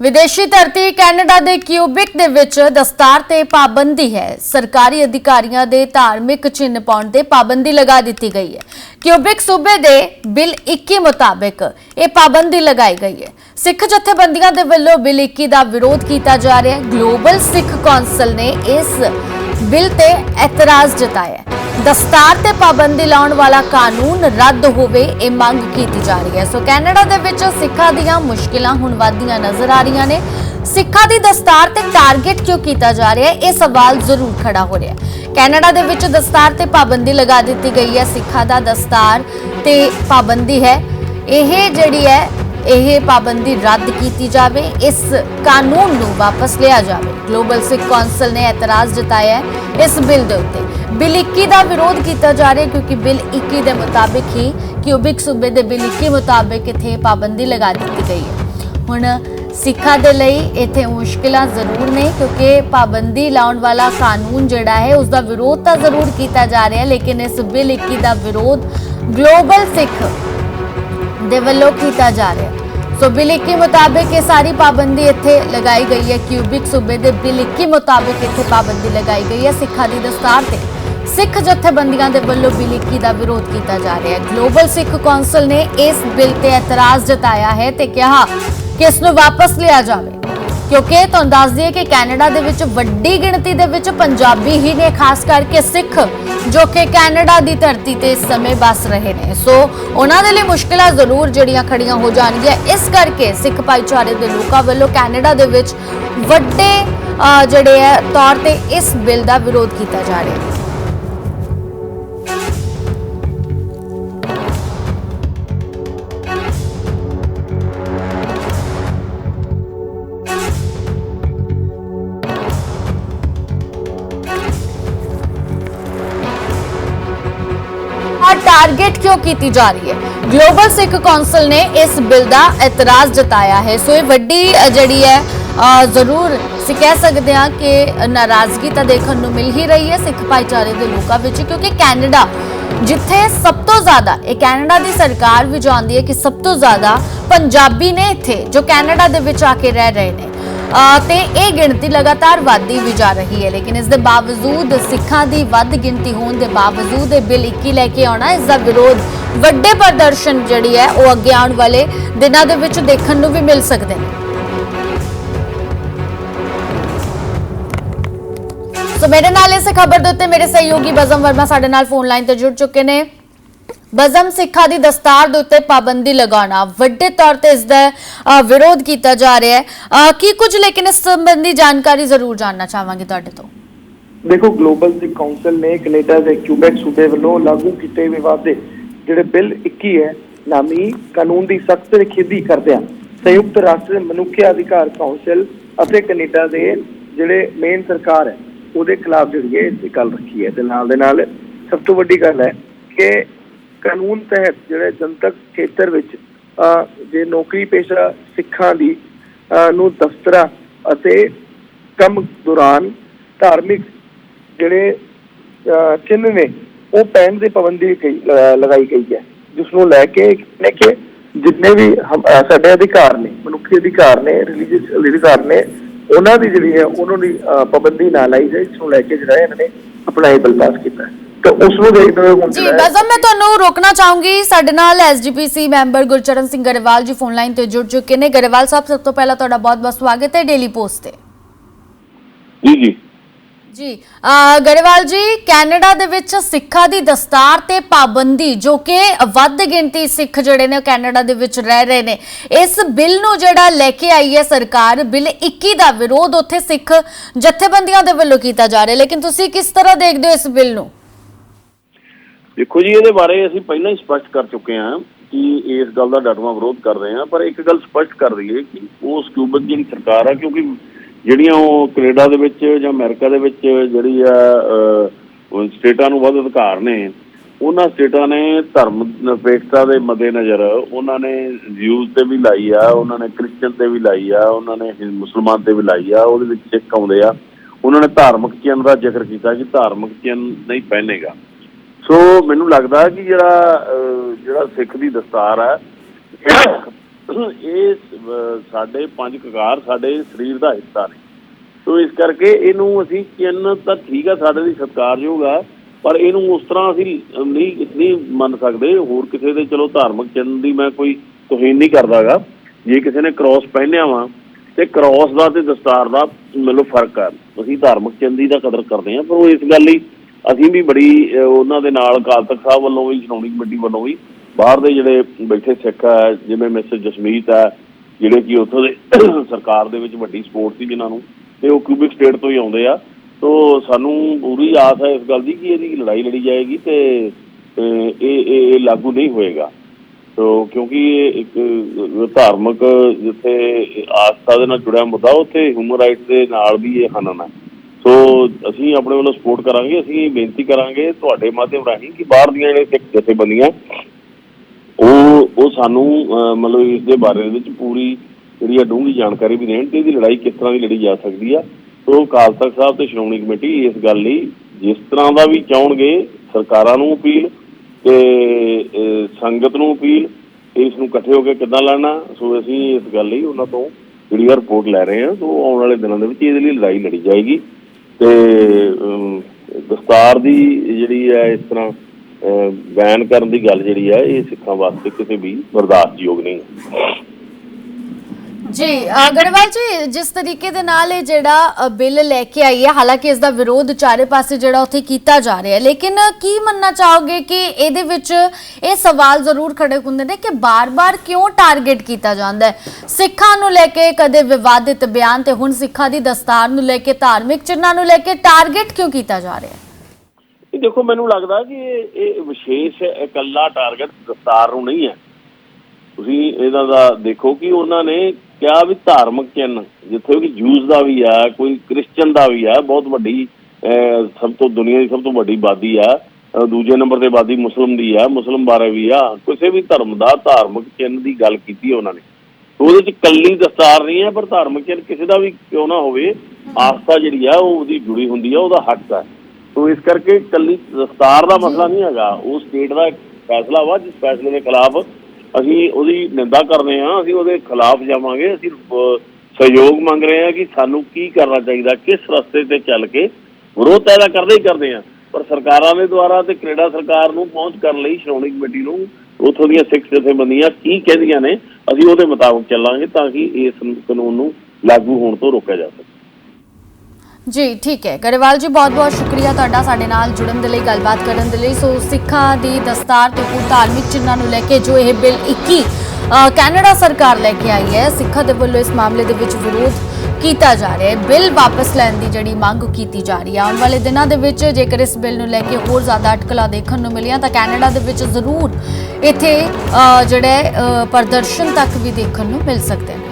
ਵਿਦੇਸ਼ੀ ਧਰਤੀ ਕੈਨੇਡਾ ਦੇ ਕਿਊਬਿਕ ਦੇ ਵਿੱਚ ਦਸਤਾਰ ਤੇ ਪਾਬੰਦੀ ਹੈ। ਸਰਕਾਰੀ ਅਧਿਕਾਰੀਆਂ ਦੇ ਧਾਰਮਿਕ ਚਿੰਨ੍ਹ ਪਾਉਣ ਤੇ ਪਾਬੰਦੀ ਲਗਾ ਦਿੱਤੀ ਗਈ ਹੈ। ਕਿਊਬਿਕ ਸੂਬੇ ਦੇ ਬਿੱਲ 21 ਮੁਤਾਬਕ ਇਹ ਪਾਬੰਦੀ ਲਗਾਈ ਗਈ ਹੈ। ਸਿੱਖ ਜਥੇਬੰਦੀਆਂ ਦੇ ਵੱਲੋਂ ਬਿੱਲ 21 ਦਾ ਵਿਰੋਧ ਕੀਤਾ ਜਾ ਰਿਹਾ ਹੈ। ਗਲੋਬਲ ਸਿੱਖ ਕੌਂਸਲ ਨੇ ਇਸ ਬਿੱਲ ਤੇ ਇਤਰਾਜ਼ ਜਤਾਇਆ ਹੈ। ਦਸਤਾਰ ਤੇ ਪਾਬੰਦੀ ਲਾਉਣ ਵਾਲਾ ਕਾਨੂੰਨ ਰੱਦ ਹੋਵੇ, ਇਹ ਮੰਗ ਕੀਤੀ ਜਾ ਰਹੀ ਹੈ। ਸੋ ਕੈਨੇਡਾ ਦੇ ਵਿੱਚ ਸਿੱਖਾਂ ਦੀਆਂ ਮੁਸ਼ਕਿਲਾਂ ਹੁਣ ਵੱਧਦੀਆਂ ਨਜ਼ਰ ਆ ਰਹੀਆਂ ਨੇ। ਸਿੱਖਾਂ ਦੀ ਦਸਤਾਰ ਤੇ ਟਾਰਗੇਟ ਕਿਉਂ ਕੀਤਾ ਜਾ ਰਿਹਾ ਹੈ? ਇਹ ਸਵਾਲ ਜ਼ਰੂਰ ਖੜਾ ਹੋ ਰਿਹਾ ਹੈ। ਕੈਨੇਡਾ ਦੇ ਵਿੱਚ ਦਸਤਾਰ ਤੇ ਪਾਬੰਦੀ ਲਗਾ ਦਿੱਤੀ ਗਈ ਹੈ। ਸਿੱਖਾਂ ਦਾ ਦਸਤਾਰ ਤੇ ਪਾਬੰਦੀ ਹੈ। ਇਹ ਜਿਹੜੀ ਹੈ, ਇਹ ਪਾਬੰਦੀ ਰੱਦ ਕੀਤੀ ਜਾਵੇ, ਇਸ ਕਾਨੂੰਨ ਨੂੰ ਵਾਪਸ ਲਿਆ ਜਾਵੇ। ਗਲੋਬਲ ਸਿੱਖ ਕੌਂਸਲ ਨੇ ਇਤਰਾਜ਼ ਜਤਾਇਆ ਹੈ ਇਸ ਬਿੱਲ ਦੇ ਉੱਤੇ। ਬਿੱਲ 21 ਦਾ ਵਿਰੋਧ ਕੀਤਾ ਜਾ ਰਿਹਾ ਕਿਉਂਕਿ ਬਿੱਲ 21 ਦੇ ਮੁਤਾਬਿਕ ਹੀ ਕਿਊਬਿਕ ਸੂਬੇ ਦੇ ਬਿੱਲ 21 ਮੁਤਾਬਿਕ ਇੱਥੇ ਪਾਬੰਦੀ ਲਗਾ ਦਿੱਤੀ ਗਈ ਹੈ। ਹੁਣ ਸਿੱਖਾਂ ਦੇ ਲਈ ਇੱਥੇ ਮੁਸ਼ਕਿਲਾਂ ਜ਼ਰੂਰ ਨੇ ਕਿਉਂਕਿ ਪਾਬੰਦੀ ਲਾਉਣ ਵਾਲਾ ਕਾਨੂੰਨ ਜਿਹੜਾ ਹੈ, ਉਸ ਦਾ ਵਿਰੋਧ ਤਾਂ ਜ਼ਰੂਰ ਕੀਤਾ ਜਾ ਰਿਹਾ ਲੇਕਿਨ ਇਸ ਬਿੱਲ 21 ਦਾ ਵਿਰੋਧ ਗਲੋਬਲ ਸਿੱਖ ਦੇ ਵੱਲੋਂ ਕੀਤਾ ਜਾ ਰਿਹਾ ਸੋ ਬਿੱਲ 21 ਮੁਤਾਬਕ ਇਹ ਸਾਰੀ ਪਾਬੰਦੀ ਇੱਥੇ ਲਗਾਈ ਗਈ ਹੈ। ਕਿਊਬਿਕ ਸੂਬੇ ਦੇ ਬਿੱਲ 21 ਮੁਤਾਬਕ ਇੱਥੇ ਪਾਬੰਦੀ ਲਗਾਈ ਗਈ ਹੈ ਸਿੱਖਾਂ ਦੀ ਦਸਤਾਰ ਤੇ। ਸਿੱਖ ਜਥੇਬੰਦੀਆਂ ਦੇ ਵੱਲੋਂ ਬਿੱਲ 21 ਦਾ ਵਿਰੋਧ ਕੀਤਾ ਜਾ ਰਿਹਾ ਹੈ। ਗਲੋਬਲ ਸਿੱਖ ਕੌਂਸਲ ਨੇ ਇਸ ਬਿੱਲ ਤੇ ਇਤਰਾਜ਼ ਜਤਾਇਆ ਹੈ ਤੇ ਕਿਹਾ ਕਿ ਇਸ ਨੂੰ ਵਾਪਸ ਲਿਆ ਜਾਵੇ। ਕਿਉਂਕਿ ਤੁਹਾਨੂੰ ਦੱਸ ਦਈਏ ਕਿ ਕੈਨੇਡਾ ਦੇ ਵਿੱਚ ਵੱਡੀ ਗਿਣਤੀ ਦੇ ਵਿੱਚ ਪੰਜਾਬੀ ਹੀ ਨੇ, ਖਾਸ ਕਰਕੇ ਸਿੱਖ, ਜੋ ਕਿ ਕੈਨੇਡਾ ਦੀ ਧਰਤੀ ਤੇ ਇਸ ਸਮੇਂ ਵੱਸ ਰਹੇ ਨੇ। ਸੋ ਉਹਨਾਂ ਦੇ ਲਈ ਮੁਸ਼ਕਲਾਂ ਜ਼ਰੂਰ ਜਿਹੜੀਆਂ ਖੜੀਆਂ ਹੋ ਜਾਣਗੀਆਂ। ਇਸ ਕਰਕੇ ਸਿੱਖ ਭਾਈਚਾਰੇ ਦੇ ਲੋਕਾਂ ਵੱਲੋਂ ਕੈਨੇਡਾ ਦੇ ਵਿੱਚ ਵੱਡੇ ਜਿਹੜੇ ਹੈ, ਤੌਰ ਤੇ ਇਸ ਬਿੱਲ ਦਾ ਵਿਰੋਧ ਕੀਤਾ ਜਾ ਰਿਹਾ ਹੈ। ਟਾਰਗੇਟ ਕਿਉਂ ਕੀਤੀ ਜਾ ਰਹੀ ਹੈ? ਗਲੋਬਲ ਸਿੱਖ ਕੌਂਸਲ ਨੇ ਇਸ ਬਿੱਲ ਦਾ ਇਤਰਾਜ਼ ਜਤਾਇਆ ਹੈ। ਸੋ ਇਹ ਵੱਡੀ ਜਿਹੜੀ ਹੈ ਜ਼ਰੂਰ ਅਸੀਂ ਕਹਿ ਸਕਦੇ ਹਾਂ ਕਿ ਨਾਰਾਜ਼ਗੀ ਤਾਂ ਦੇਖਣ ਨੂੰ ਮਿਲ ਹੀ ਰਹੀ ਹੈ ਸਿੱਖ ਭਾਈਚਾਰੇ ਦੇ ਲੋਕਾਂ ਵਿੱਚ, ਕਿਉਂਕਿ ਕੈਨੇਡਾ, ਜਿੱਥੇ ਸਭ ਤੋਂ ਜ਼ਿਆਦਾ, ਇਹ ਕੈਨੇਡਾ ਦੀ ਸਰਕਾਰ ਵੀ ਜਾਣਦੀ ਹੈ ਕਿ ਸਭ ਤੋਂ ਜ਼ਿਆਦਾ ਪੰਜਾਬੀ ਨੇ ਇੱਥੇ, ਜੋ ਕੈਨੇਡਾ ਦੇ ਵਿੱਚ ਆ ਕੇ ਰਹਿ ਰਹੇ ਨੇ। ਤੇ ਇਹ ਗਿਣਤੀ ਲਗਾਤਾਰ ਵਧਦੀ ਵੀ ਜਾ ਰਹੀ ਹੈ, ਲੇਕਿਨ ਇਸ ਦੇ ਬਾਵਜੂਦ ਸਿੱਖਾਂ ਦੀ ਵੱਧ ਗਿਣਤੀ ਹੋਣ ਦੇ ਬਾਵਜੂਦ ਇਹ ਬਿੱਲ 21 ਲੈ ਕੇ ਆਉਣਾ, ਇਸ ਦਾ ਵਿਰੋਧ ਵੱਡੇ ਪ੍ਰਦਰਸ਼ਨ ਜਿਹੜੀ ਹੈ, ਉਹ ਅੱਗੇ ਆਉਣ ਵਾਲੇ ਦਿਨਾਂ ਦੇ ਵਿੱਚ ਦੇਖਣ ਨੂੰ ਵੀ ਮਿਲ ਸਕਦੇ ਨੇ। ਸੋ ਮੇਰੇ ਨਾਲ ਇਸ ਖਬਰ ਦੇ ਉੱਤੇ ਮੇਰੇ ਸਹਿਯੋਗੀ ਬਜ਼ਮ ਵਰਮਾ ਸਾਡੇ ਨਾਲ ਫੋਨ ਲਾਈਨ ਤੇ ਜੁੜ ਚੁੱਕੇ ਨੇ। ਬਜ਼ਮ ਸਿੱਖਾਂ ਦੀ ਦਸਤਾਰ ਦੇ ਉੱਤੇ ਪਾਬੰਦੀ ਲਗਾਉਣਾ ਵੱਡੇ ਤੌਰ ਤੇ ਇਸ ਦਾ ਵਿਰੋਧ ਕੀਤਾ ਜਾ ਰਿਹਾ ਹੈ। ਕੀ ਕੁਝ? ਲੇਕਿਨ ਇਸ ਸੰਬੰਧੀ ਜਾਣਕਾਰੀ ਜ਼ਰੂਰ ਜਾਣਨਾ ਚਾਹਾਂਗੇ ਤੁਹਾਡੇ ਤੋਂ। ਦੇਖੋ ਗਲੋਬਲ ਸਿੱਖ ਕਾਉਂਸਲ ਨੇ ਕੈਨੇਡਾ ਦੇ ਕਿਊਬੈਕ ਸੂਬੇ ਵੱਲੋਂ ਲਾਗੂ ਕੀਤੇ ਵਿਵਾਦੇ ਜਿਹੜੇ ਬਿੱਲ 21 ਹੈ, ਨਾਮੀ ਕਾਨੂੰਨ ਦੀ ਸਖਤ ਨਿਖੇਧੀ ਕਰਦਿਆਂ ਸੰਯੁਕਤ ਰਾਸ਼ਟਰ ਮਨੁੱਖੀ ਅਧਿਕਾਰ ਕਾਉਂਸਲ ਅਤੇ ਕੈਨੇਡਾ ਦੇ ਜਿਹੜੇ ਮੇਨ ਸਰਕਾਰ ਹੈ, ਉਹਦੇ ਖਿਲਾਫ ਜਿਹੜੀ ਇਹ ਗੱਲ ਰੱਖੀ ਹੈ। ਤੇ ਨਾਲ ਦੇ ਨਾਲ ਸਭ ਤੋਂ ਵੱਡੀ ਗੱਲ ਹੈ ਕਿ ਕਾਨੂੰਨ ਤਹਿਤ ਜਿਹੜੇ ਜਨਤਕ ਖੇਤਰ ਵਿੱਚ ਜੇ ਨੌਕਰੀ ਪੇਸ਼ਾ ਸਿੱਖਾਂ ਦੀ ਨੂੰ ਦਫ਼ਤਰਾਂ ਅਤੇ ਕੰਮ ਦੌਰਾਨ ਧਾਰਮਿਕ ਜਿਹੜੇ ਅਹ, ਨੇ ਉਹ ਪਹਿਨ ਦੀ ਪਾਬੰਦੀ ਲਗਾਈ ਗਈ ਹੈ ਜਿਸ ਨੂੰ ਲੈ ਕੇ ਨੇ ਕਿ ਜਿੰਨੇ ਵੀ ਸਾਡੇ ਅਧਿਕਾਰ ਨੇ ਮਨੁੱਖੀ ਅਧਿਕਾਰ ਨੇ ਰਿਲੀਜੀਅਸ ਅਧਿਕਾਰ ਨੇ ਉਹਨਾਂ ਦੀ ਜਿਹੜੀ ਹੈ ਉਹਨਾਂ ਦੀ ਪਾਬੰਦੀ ਨਾ ਲਾਈ ਜਾਏ ਇਸ ਨੂੰ ਲੈ ਕੇ ਜਿਹੜਾ ਇਹਨਾਂ ਨੇ ਆਪਣਾ ਇਹ ਬਿੱਲ ਕੀਤਾ ਹੈ। ਤੇ ਉਸ ਨੂੰ ਦੇਖਦੇ ਹੋਏ ਹੁਣ ਜੀ ਜਿਹੜਾ ਹੈ- ਬਜ਼ਮ ਮੈਂ ਤੁਹਾਨੂੰ ਰੋਕਣਾ ਚਾਹੂੰਗੀ ਸਾਡੇ ਨਾਲ SGPC member Gurcharan Singh Grewal ji phone line ਤੇ ਜੁੜ ਚੁੱਕੇ ਨੇ। ਗਰੇਵਾਲ ਸਾਹਿਬ ਸਭ ਤੋਂ ਪਹਿਲਾਂ ਤੁਹਾਡਾ ਬਹੁਤ-ਬਹੁਤ ਸਵਾਗਤ ਹੈ ਡੇਲੀ ਪੋਸਟ ਤੇ। ਜੀ ਜੀ। ਜੀ ਅ, ਗਰੇਵਾਲ ਜੀ ਕੈਨੇਡਾ ਦੇ ਵਿੱਚ ਸਿੱਖਾਂ ਦੀ ਦਸਤਾਰ ਤੇ ਪਾਬੰਦੀ ਜੋ ਕਿ ਵੱਧ ਗਿਣਤੀ ਸਿੱਖ ਜਿਹੜੇ ਨੇ ਉਹ ਕੈਨੇਡਾ ਦੇ ਵਿੱਚ ਰਹਿ ਰਹੇ ਨੇ। ਇਸ ਬਿੱਲ ਨੂੰ ਜਿਹੜਾ ਲੈ ਕੇ ਆਈ ਹੈ ਸਰਕਾਰ ਬਿੱਲ 21 ਦਾ ਵਿਰੋਧ ਉੱਥੇ ਸਿੱਖ ਜਥੇਬੰਦੀਆਂ ਦੇ ਵੱਲੋਂ ਕੀਤਾ ਜਾ ਰਿਹਾ। ਲੇਕਿਨ ਤੁਸੀਂ ਕਿਸ ਤਰ੍ਹਾਂ ਦੇਖਦੇ ਹੋ ਇਸ ਬਿੱਲ ਨੂੰ? ਦੇਖੋ ਜੀ, ਇਹਦੇ ਬਾਰੇ ਅਸੀਂ ਪਹਿਲਾਂ ਹੀ ਸਪਸ਼ਟ ਕਰ ਚੁੱਕੇ ਹਾਂ ਕਿ ਇਸ ਗੱਲ ਦਾ ਡਟਵਾਂ ਵਿਰੋਧ ਕਰ ਰਹੇ ਹਾਂ, ਪਰ ਇੱਕ ਗੱਲ ਸਪਸ਼ਟ ਕਰ ਦਈਏ ਕਿ ਉਸ ਕਿਊਬਕ ਜਿਹੜੀ ਸਰਕਾਰ ਆ, ਕਿਉਂਕਿ ਜਿਹੜੀਆਂ ਉਹ ਕੈਨੇਡਾ ਦੇ ਵਿੱਚ ਜਾਂ ਅਮਰੀਕਾ ਦੇ ਵਿੱਚ ਜਿਹੜੀ ਆ ਸਟੇਟਾਂ ਨੂੰ ਵੱਧ ਅਧਿਕਾਰ ਨੇ, ਉਹਨਾਂ ਸਟੇਟਾਂ ਨੇ ਧਰਮ ਨਿਰਪੇਖਤਾ ਦੇ ਮੱਦੇਨਜ਼ਰ ਉਹਨਾਂ ਨੇ ਜਿਊਜ਼ ਤੇ ਵੀ ਲਾਈ ਆ, ਉਹਨਾਂ ਨੇ ਕ੍ਰਿਸਚੀਅਨ ਤੇ ਵੀ ਲਾਈ ਆ, ਉਹਨਾਂ ਨੇ ਮੁਸਲਮਾਨ ਤੇ ਵੀ ਲਾਈ ਆ, ਉਹਦੇ ਵਿੱਚ ਸਿੱਖ ਆਉਂਦੇ ਆ, ਉਹਨਾਂ ਨੇ ਧਾਰਮਿਕ ਚਿੰਨ੍ਹ ਦਾ ਜ਼ਿਕਰ ਕੀਤਾ ਕਿ ਧਾਰਮਿਕ ਚਿੰਨ੍ਹ ਨਹੀਂ ਪਹਿਨੇਗਾ। ਸੋ ਮੈਨੂੰ ਲੱਗਦਾ ਕਿ ਜਿਹੜਾ ਅਹ, ਜਿਹੜਾ ਸਿੱਖ ਦੀ ਦਸਤਾਰ ਹੈ ਇਹ ਸਾਡੇ ਪੰਜ ਕਕਾਰ ਸਾਡੇ ਸਰੀਰ ਦਾ ਹਿੱਸਾ ਨੇ। ਸੋ ਇਸ ਕਰਕੇ ਇਹਨੂੰ ਅਸੀਂ ਚਿੰਨ ਤਾਂ ਠੀਕ ਆ ਸਾਡੇ ਲਈ ਸਤਿਕਾਰਯੋਗ ਆ ਪਰ ਇਹਨੂੰ ਉਸ ਤਰ੍ਹਾਂ ਅਸੀਂ ਨਹੀਂ ਨਹੀਂ ਮੰਨ ਸਕਦੇ। ਹੋਰ ਕਿਸੇ ਦੇ ਚਲੋ ਧਾਰਮਿਕ ਚਿੰਨ ਦੀ ਮੈਂ ਕੋਈ ਤੋਹੀਨ ਨਹੀਂ ਕਰਦਾਗਾ। ਜੇ ਕਿਸੇ ਨੇ ਕ੍ਰਾਸ ਪਹਿਨਿਆ ਵਾ ਤੇ ਕ੍ਰਾਸ ਦਾ ਤੇ ਦਸਤਾਰ ਦਾ ਮੈਨੂੰ ਫ਼ਰਕ ਆ। ਅਸੀਂ ਧਾਰਮਿਕ ਚਿੰਨ ਦੀ ਦਾ ਕਦਰ ਕਰਦੇ ਆ ਪਰ ਉਹ ਇਸ ਗੱਲ ਲਈ ਅਸੀਂ ਵੀ ਬੜੀ ਉਹਨਾਂ ਦੇ ਨਾਲ ਅਕਾਲ ਤਖਤ ਸਾਹਿਬ ਵੱਲੋਂ ਵੀ, ਸ਼੍ਰੋਮਣੀ ਕਮੇਟੀ ਵੱਲੋਂ ਵੀ ਬਾਹਰ ਦੇ ਜਿਹੜੇ ਬੈਠੇ ਸਿੱਖ ਆ ਜਿਵੇਂ ਮਿਸਟਰ ਜਸਮੀਤ ਆ ਜਿਹੜੇ ਕਿ ਉੱਥੋਂ ਦੇ ਸਰਕਾਰ ਦੇ ਵਿੱਚ ਵੱਡੀ ਸਪੋਰਟ ਸੀ ਜਿਨ੍ਹਾਂ ਨੂੰ, ਤੇ ਉਹ ਕਿਊਬਿਕ ਸਟੇਟ ਤੋਂ ਹੀ ਆਉਂਦੇ ਆ। ਤੋ ਸਾਨੂੰ ਪੂਰੀ ਆਸ ਹੈ ਇਸ ਗੱਲ ਦੀ ਕਿ ਇਹਦੀ ਲੜਾਈ ਲੜੀ ਜਾਏਗੀ ਤੇ ਇਹ ਇਹ ਲਾਗੂ ਨਹੀਂ ਹੋਏਗਾ। ਤੋ ਕਿਉਂਕਿ ਇਹ ਇੱਕ ਧਾਰਮਿਕ ਜਿੱਥੇ ਆਸਥਾ ਦੇ ਨਾਲ ਜੁੜਿਆ ਮੁੱਦਾ, ਉੱਥੇ ਹਿਊਮਨ ਰਾਈਟਸ ਦੇ ਨਾਲ ਵੀ ਇਹ ਹਨਨ ਹੈ। ਸੋ ਅਸੀਂ ਆਪਣੇ ਵੱਲੋਂ ਸਪੋਰਟ ਕਰਾਂਗੇ ਅਸੀਂ ਬੇਨਤੀ ਕਰਾਂਗੇ ਤੁਹਾਡੇ ਮਾਧਿਅਮ ਰਾਹੀਂ ਕਿ ਬਾਹਰ ਦੀਆਂ ਜਿਹੜੇ ਸਿੱਖ ਜਥੇਬੰਦੀਆਂ ਉਹ ਉਹ ਸਾਨੂੰ ਅਹ, ਮਤਲਬ ਇਸ ਦੇ ਬਾਰੇ ਦੇ ਵਿੱਚ ਪੂਰੀ ਜਿਹੜੀ ਆ ਡੂੰਘੀ ਜਾਣਕਾਰੀ ਵੀ ਦੇਣ ਤੇ ਇਹਦੀ ਲੜਾਈ ਕਿਸ ਤਰ੍ਹਾਂ ਦੀ ਲੜੀ ਜਾ ਸਕਦੀ ਆ। ਸੋ ਅਕਾਲ ਤਖਤ ਸਾਹਿਬ ਤੇ ਸ਼੍ਰੋਮਣੀ ਕਮੇਟੀ ਇਸ ਗੱਲ ਲਈ ਜਿਸ ਤਰ੍ਹਾਂ ਦਾ ਵੀ ਚਾਹਣਗੇ ਸਰਕਾਰਾਂ ਨੂੰ ਅਪੀਲ ਤੇ ਸੰਗਤ ਨੂੰ ਅਪੀਲ ਇਸ ਨੂੰ ਇਕੱਠੇ ਹੋ ਕੇ ਕਿੱਦਾਂ ਲੜਨਾ ਸੋ ਅਸੀਂ ਇਸ ਗੱਲ ਲਈ ਉਹਨਾਂ ਤੋਂ ਜਿਹੜੀ ਆ ਰਿਪੋਰਟ ਲੈ ਰਹੇ ਹਾਂ। ਸੋ ਆਉਣ ਵਾਲੇ ਦਿਨਾਂ ਦੇ ਵਿੱਚ ਇਹਦੇ ਲਈ ਲੜਾਈ ਲੜੀ ਜਾਏਗੀ। ਤੇ ਦਸਤਾਰ ਦੀ ਜਿਹੜੀ ਹੈ ਇਸ ਤਰ੍ਹਾਂ ਅਹ, ਬੈਨ ਕਰਨ ਦੀ ਗੱਲ ਜਿਹੜੀ ਹੈ ਇਹ ਸਿੱਖਾਂ ਵਾਸਤੇ ਕਿਤੇ ਵੀ ਬਰਦਾਸ਼ਤਯੋਗ ਨਹੀਂ ਜੀ, ਅਗਰਵਾਲ ਜੀ, ਜਿਸ ਤਰੀਕੇ ਦੇ ਨਾਲ ਇਹ ਜਿਹੜਾ ਬਿੱਲ ਲੈ ਕੇ ਆਈ ਹੈ, ਹਾਲਾਂਕਿ ਇਸ ਦਾ ਵਿਰੋਧ ਚਾਰੇ ਪਾਸੇ ਜਿਹੜਾ ਉੱਥੇ ਕੀਤਾ ਜਾ ਰਿਹਾ ਹੈ, ਲੇਕਿਨ ਕੀ ਮੰਨਣਾ ਚਾਹੋਗੇ ਕਿ ਇਹਦੇ ਵਿੱਚ ਇਹ ਸਵਾਲ ਜ਼ਰੂਰ ਖੜੇ ਹੁੰਦੇ ਨੇ ਕਿ ਬਾਰ-ਬਾਰ ਕਿਉਂ ਟਾਰਗੇਟ ਕੀਤਾ ਜਾਂਦਾ ਹੈ? ਸਿੱਖਾਂ ਨੂੰ ਲੈ ਕੇ ਕਦੇ ਵਿਵਾਦਿਤ ਬਿਆਨ ਤੇ ਹੁਣ ਸਿੱਖਾਂ ਦੀ ਦਸਤਾਰ ਨੂੰ ਲੈ ਕੇ, ਧਾਰਮਿਕ ਚਿੰਨ੍ਹਾਂ ਨੂੰ ਲੈ ਕੇ ਟਾਰਗੇਟ ਕਿਉਂ ਕੀਤਾ ਜਾ ਰਿਹਾ ਹੈ? ਇਹ ਦੇਖੋ, ਮੈਨੂੰ ਲੱਗਦਾ ਕਿ ਇਹ ਇਹ ਵਿਸ਼ੇਸ਼ ਇਕੱਲਾ ਟਾਰਗੇਟ ਦਸਤਾਰ ਨੂੰ ਨਹੀਂ ਹੈ। ਤੁਸੀਂ ਇਹਦਾ ਦਾ ਦੇਖੋ ਕਿ ਉਹਨਾਂ ਨੇ ਕਿਹਾ ਵੀ ਧਾਰਮਿਕ ਚਿੰਨ ਜਿੱਥੇ ਕਿ ਜੂਸ ਦਾ ਵੀ ਆ ਕੋਈ ਕ੍ਰਿਸਚੀਅਨ ਦਾ ਵੀ ਆ ਬਹੁਤ ਵੱਡੀ ਅਹ, ਸਭ ਤੋਂ ਦੁਨੀਆ ਦੀ ਸਭ ਤੋਂ ਵੱਡੀ ਆਬਾਦੀ ਆ ਦੂਜੇ ਨੰਬਰ ਤੇ ਆਬਾਦੀ ਮੁਸਲਮ ਦੀ ਆ ਮੁਸਲਮ ਬਾਰੇ ਵੀ ਆ ਕਿਸੇ ਵੀ ਧਰਮ ਦਾ ਧਾਰਮਿਕ ਚਿੰਨ ਦੀ ਗੱਲ ਕੀਤੀ ਉਹਨਾਂ ਨੇ। ਉਹਦੇ ਚ ਕੱਲੀ ਦਸਤਾਰ ਨਹੀਂ ਹੈ ਪਰ ਧਾਰਮਿਕ ਚਿੰਨ ਕਿਸੇ ਦਾ ਵੀ ਕਿਉਂ ਨਾ ਹੋਵੇ ਆਸਥਾ ਜਿਹੜੀ ਆ ਉਹ ਉਹਦੀ ਜੁੜੀ ਹੁੰਦੀ ਆ ਉਹਦਾ ਹੱਕ ਆ। ਸੋ ਇਸ ਕਰਕੇ ਕੱਲੀ ਦਸਤਾਰ ਦਾ ਮਸਲਾ ਨਹੀਂ ਹੈਗਾ ਉਹ ਸਟੇਟ ਦਾ ਇੱਕ ਫੈਸਲਾ ਵਾ ਜਿਸ ਫੈਸਲੇ ਦੇ ਖਿਲਾਫ ਅਸੀਂ ਉਹਦੀ ਨਿੰਦਾ ਕਰਦੇ ਹਾਂ ਅਸੀਂ ਉਹਦੇ ਖਿਲਾਫ ਜਾਵਾਂਗੇ, ਅਸੀਂ ਸਹਿਯੋਗ ਮੰਗ ਰਹੇ ਹਾਂ ਕਿ ਸਾਨੂੰ ਕੀ ਕਰਨਾ ਚਾਹੀਦਾ, ਕਿਸ ਰਸਤੇ ਤੇ ਚੱਲ ਕੇ ਵਿਰੋਧ ਪੈਦਾ ਕਰਦੇ ਹੀ ਕਰਦੇ ਆ, ਪਰ ਸਰਕਾਰਾਂ ਦੇ ਦੁਆਰਾ ਤੇ ਕੈਨੇਡਾ ਸਰਕਾਰ ਨੂੰ ਪਹੁੰਚ ਕਰਨ ਲਈ ਸ਼੍ਰੋਮਣੀ ਕਮੇਟੀ ਨੂੰ ਉੱਥੋਂ ਦੀਆਂ ਸਿੱਖ ਜਥੇਬੰਦੀਆਂ ਕੀ ਕਹਿੰਦੀਆਂ ਨੇ, ਅਸੀਂ ਉਹਦੇ ਮੁਤਾਬਕ ਚੱਲਾਂਗੇ ਤਾਂ ਕਿ ਇਸ ਕਾਨੂੰਨ ਨੂੰ ਲਾਗੂ ਹੋਣ ਤੋਂ ਰੋਕਿਆ ਜਾ ਸਕੇ। ਜੀ ਠੀਕ ਹੈ। ਗਰੇਵਾਲ ਜੀ ਬਹੁਤ ਬਹੁਤ ਸ਼ੁਕਰੀਆ ਤੁਹਾਡਾ ਸਾਡੇ ਨਾਲ ਜੁੜਨ ਦੇ ਲਈ ਗੱਲਬਾਤ ਕਰਨ ਦੇ ਲਈ। ਸੋ ਸਿੱਖਾਂ ਦੀ ਦਸਤਾਰ ਤੇ ਹੋਰ ਧਾਰਮਿਕ ਚਿੰਨ੍ਹਾਂ ਨੂੰ ਲੈ ਕੇ ਜੋ ਇਹ ਬਿੱਲ 21 ਅ, ਕੈਨੇਡਾ ਸਰਕਾਰ ਲੈ ਕੇ ਆਈ ਹੈ ਸਿੱਖਾਂ ਦੇ ਵੱਲੋਂ ਇਸ ਮਾਮਲੇ ਦੇ ਵਿੱਚ ਵਿਰੋਧ ਕੀਤਾ ਜਾ ਰਿਹਾ ਹੈ। ਬਿੱਲ ਵਾਪਸ ਲੈਣ ਦੀ ਜਿਹੜੀ ਮੰਗ ਕੀਤੀ ਜਾ ਰਹੀ ਹੈ ਆਉਣ ਵਾਲੇ ਦਿਨਾਂ ਦੇ ਵਿੱਚ ਜੇਕਰ ਇਸ ਬਿੱਲ ਨੂੰ ਲੈ ਕੇ ਹੋਰ ਜ਼ਿਆਦਾ ਅਟਕਲਾਂ ਦੇਖਣ ਨੂੰ ਮਿਲੀਆਂ ਤਾਂ ਕੈਨੇਡਾ ਦੇ ਵਿੱਚ ਜ਼ਰੂਰ ਇੱਥੇ ਜਿਹੜਾ ਪ੍ਰਦਰਸ਼ਨ ਤੱਕ ਵੀ ਦੇਖਣ ਨੂੰ ਮਿਲ ਸਕਦੇ ਨੇ।